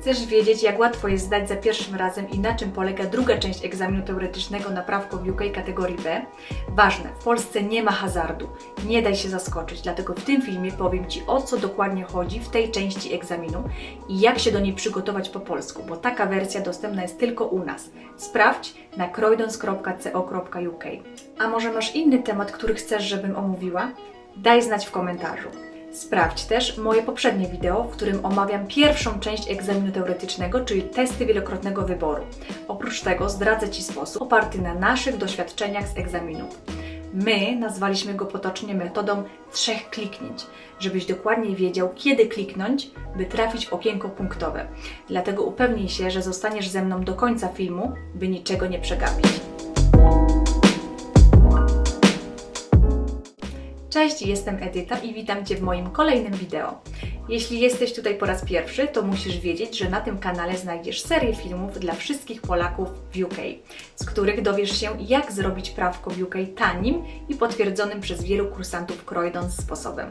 Chcesz wiedzieć, jak łatwo jest zdać za pierwszym razem i na czym polega druga część egzaminu teoretycznego na prawko w UK kategorii B? Ważne, w Polsce nie ma hazardu. Nie daj się zaskoczyć, dlatego w tym filmie powiem Ci o co dokładnie chodzi w tej części egzaminu i jak się do niej przygotować po polsku, bo taka wersja dostępna jest tylko u nas. Sprawdź na croydons.co.uk. A może masz inny temat, który chcesz, żebym omówiła? Daj znać w komentarzu. Sprawdź też moje poprzednie wideo, w którym omawiam pierwszą część egzaminu teoretycznego, czyli testy wielokrotnego wyboru. Oprócz tego zdradzę Ci sposób oparty na naszych doświadczeniach z egzaminów. My nazwaliśmy go potocznie metodą trzech kliknięć, żebyś dokładnie wiedział, kiedy kliknąć, by trafić w okienko punktowe. Dlatego upewnij się, że zostaniesz ze mną do końca filmu, by niczego nie przegapić. Cześć, jestem Edyta i witam Cię w moim kolejnym wideo. Jeśli jesteś tutaj po raz pierwszy, to musisz wiedzieć, że na tym kanale znajdziesz serię filmów dla wszystkich Polaków w UK, z których dowiesz się, jak zrobić prawko w UK tanim i potwierdzonym przez wielu kursantów Croydons sposobem.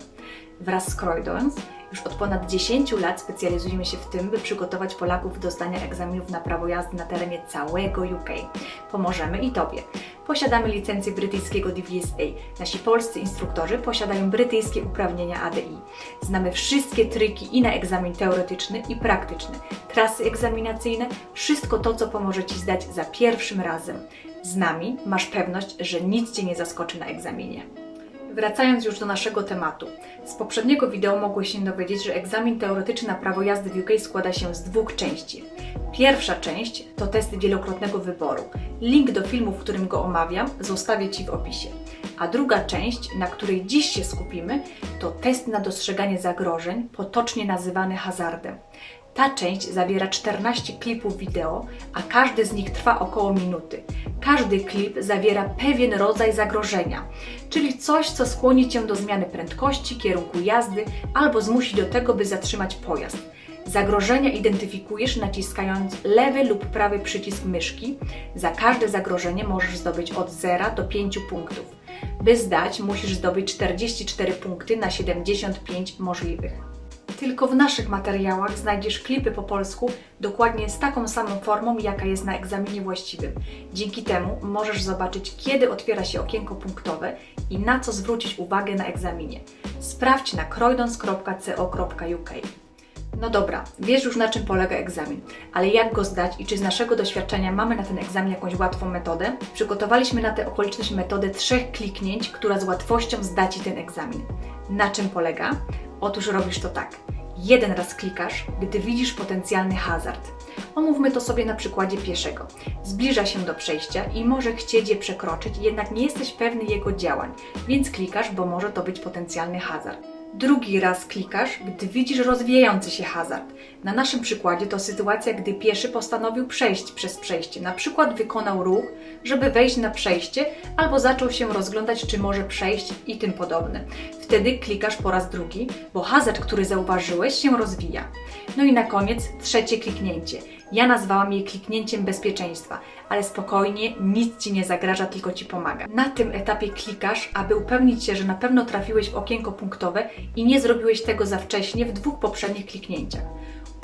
Wraz z Croydons już od ponad 10 lat specjalizujemy się w tym, by przygotować Polaków do zdania egzaminów na prawo jazdy na terenie całego UK. Pomożemy i Tobie. Posiadamy licencję brytyjskiego DVSA. Nasi polscy instruktorzy posiadają brytyjskie uprawnienia ADI. Znamy wszystkie triki i na egzamin teoretyczny i praktyczny, trasy egzaminacyjne, wszystko to, co pomoże Ci zdać za pierwszym razem. Z nami masz pewność, że nic Cię nie zaskoczy na egzaminie. Wracając już do naszego tematu. Z poprzedniego wideo mogłeś się dowiedzieć, że egzamin teoretyczny na prawo jazdy w UK składa się z dwóch części. Pierwsza część to test wielokrotnego wyboru. Link do filmu, w którym go omawiam, zostawię Ci w opisie. A druga część, na której dziś się skupimy, to test na dostrzeganie zagrożeń, potocznie nazywany hazardem. Ta część zawiera 14 klipów wideo, a każdy z nich trwa około minuty. Każdy klip zawiera pewien rodzaj zagrożenia, czyli coś, co skłoni Cię do zmiany prędkości, kierunku jazdy albo zmusi do tego, by zatrzymać pojazd. Zagrożenia identyfikujesz naciskając lewy lub prawy przycisk myszki. Za każde zagrożenie możesz zdobyć od 0 do 5 punktów. By zdać, musisz zdobyć 44 punkty na 75 możliwych. Tylko w naszych materiałach znajdziesz klipy po polsku dokładnie z taką samą formą, jaka jest na egzaminie właściwym. Dzięki temu możesz zobaczyć, kiedy otwiera się okienko punktowe i na co zwrócić uwagę na egzaminie. Sprawdź na croydons.co.uk. No dobra, wiesz już na czym polega egzamin, ale jak go zdać i czy z naszego doświadczenia mamy na ten egzamin jakąś łatwą metodę? Przygotowaliśmy na tę okoliczność metodę trzech kliknięć, która z łatwością zda Ci ten egzamin. Na czym polega? Otóż robisz to tak. Jeden raz klikasz, gdy widzisz potencjalny hazard. Omówmy to sobie na przykładzie pieszego. Zbliża się do przejścia i może chcieć je przekroczyć, jednak nie jesteś pewny jego działań, więc klikasz, bo może to być potencjalny hazard. Drugi raz klikasz, gdy widzisz rozwijający się hazard. Na naszym przykładzie to sytuacja, gdy pieszy postanowił przejść przez przejście, na przykład wykonał ruch, żeby wejść na przejście, albo zaczął się rozglądać, czy może przejść i tym podobne. Wtedy klikasz po raz drugi, bo hazard, który zauważyłeś, się rozwija. No i na koniec trzecie kliknięcie. Ja nazwałam je kliknięciem bezpieczeństwa, ale spokojnie, nic Ci nie zagraża, tylko Ci pomaga. Na tym etapie klikasz, aby upewnić się, że na pewno trafiłeś w okienko punktowe i nie zrobiłeś tego za wcześnie w dwóch poprzednich kliknięciach.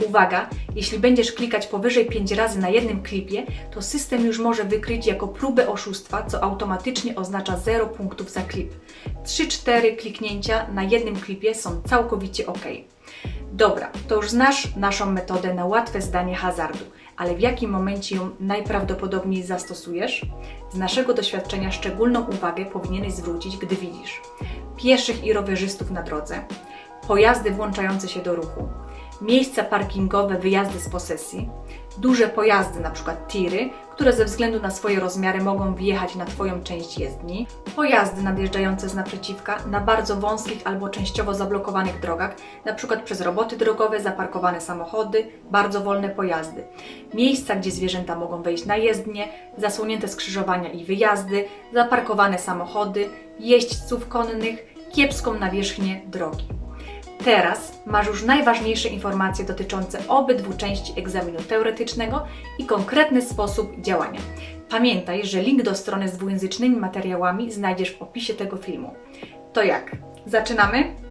Uwaga, jeśli będziesz klikać powyżej 5 razy na jednym klipie, to system już może wykryć jako próbę oszustwa, co automatycznie oznacza 0 punktów za klip. 3-4 kliknięcia na jednym klipie są całkowicie ok. Dobra, to już znasz naszą metodę na łatwe zdanie hazardu, ale w jakim momencie ją najprawdopodobniej zastosujesz? Z naszego doświadczenia szczególną uwagę powinieneś zwrócić, gdy widzisz pieszych i rowerzystów na drodze, pojazdy włączające się do ruchu, miejsca parkingowe, wyjazdy z posesji, duże pojazdy, np. tiry, które ze względu na swoje rozmiary mogą wjechać na Twoją część jezdni, pojazdy nadjeżdżające z naprzeciwka na bardzo wąskich albo częściowo zablokowanych drogach, np. przez roboty drogowe, zaparkowane samochody, bardzo wolne pojazdy, miejsca, gdzie zwierzęta mogą wejść na jezdnię, zasłonięte skrzyżowania i wyjazdy, zaparkowane samochody, jeźdźców konnych, kiepską nawierzchnię drogi. Teraz masz już najważniejsze informacje dotyczące obydwu części egzaminu teoretycznego i konkretny sposób działania. Pamiętaj, że link do strony z dwujęzycznymi materiałami znajdziesz w opisie tego filmu. To jak? Zaczynamy?